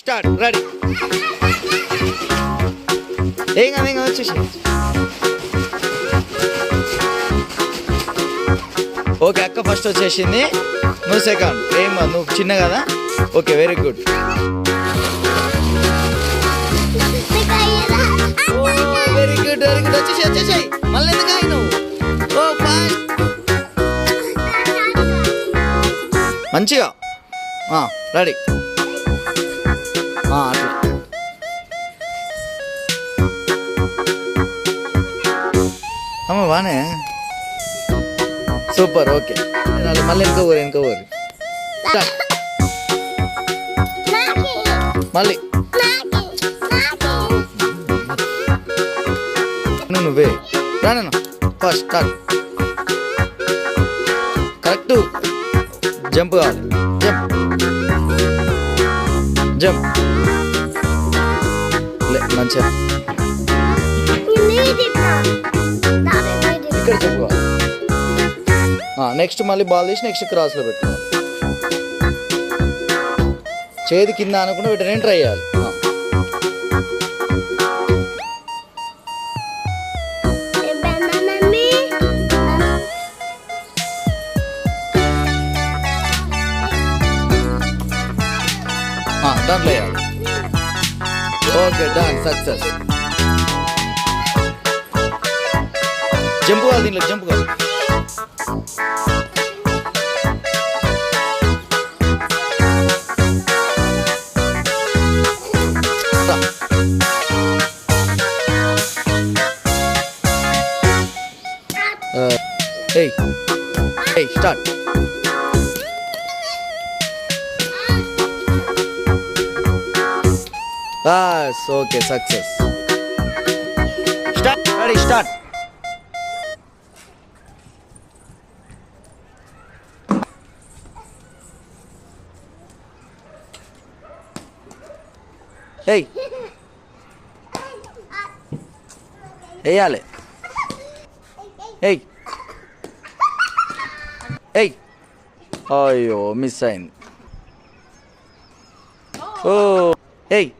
Start ready ఏం కాదు ఏం కాదు వచ్చేసి ఓకే అక్క ఫస్ట్ వచ్చేసింది. నువ్వు సెకండ్ ఏం నువ్వు చిన్న కదా? Okay very good very good very good వచ్చేసి వచ్చేసాయి మళ్ళీ ఎందుకు నువ్వు ఓ ఫాస్ట్ మంచిగా. రెడీ అట్లా అమ్మ బానే సూపర్ ఓకే మళ్ళీ మళ్ళీ వెనుక ఊరు వెనుక ఊరు Start. మళ్ళీ నువ్వు నువ్వే రాను ఫస్ట్ స్టార్ట్ కరెక్ట్ జంప్ కావాలి జంప్ జంప్ లే మంచిగా. ఇక్కడ జంప్ కావాలి నెక్స్ట్ మళ్ళీ బాల్ తీసి నెక్స్ట్ క్రాస్లో పెట్టుకో. చేతి కింద అనుకుంటే పెట్టడానికి ట్రై చేయాలి. ఆ. ఆ, దాంట్లో వేయాలి ఓకే డన్ సక్సెస్ జంపు కాదు దీంట్లో జంపు కాదు రా. ఆ, bus okay success start ready start ఏయ్ వేయాలి ఏయ్ ఏయ్ అయ్యో మిస్ అయింది ఓ ఏయ్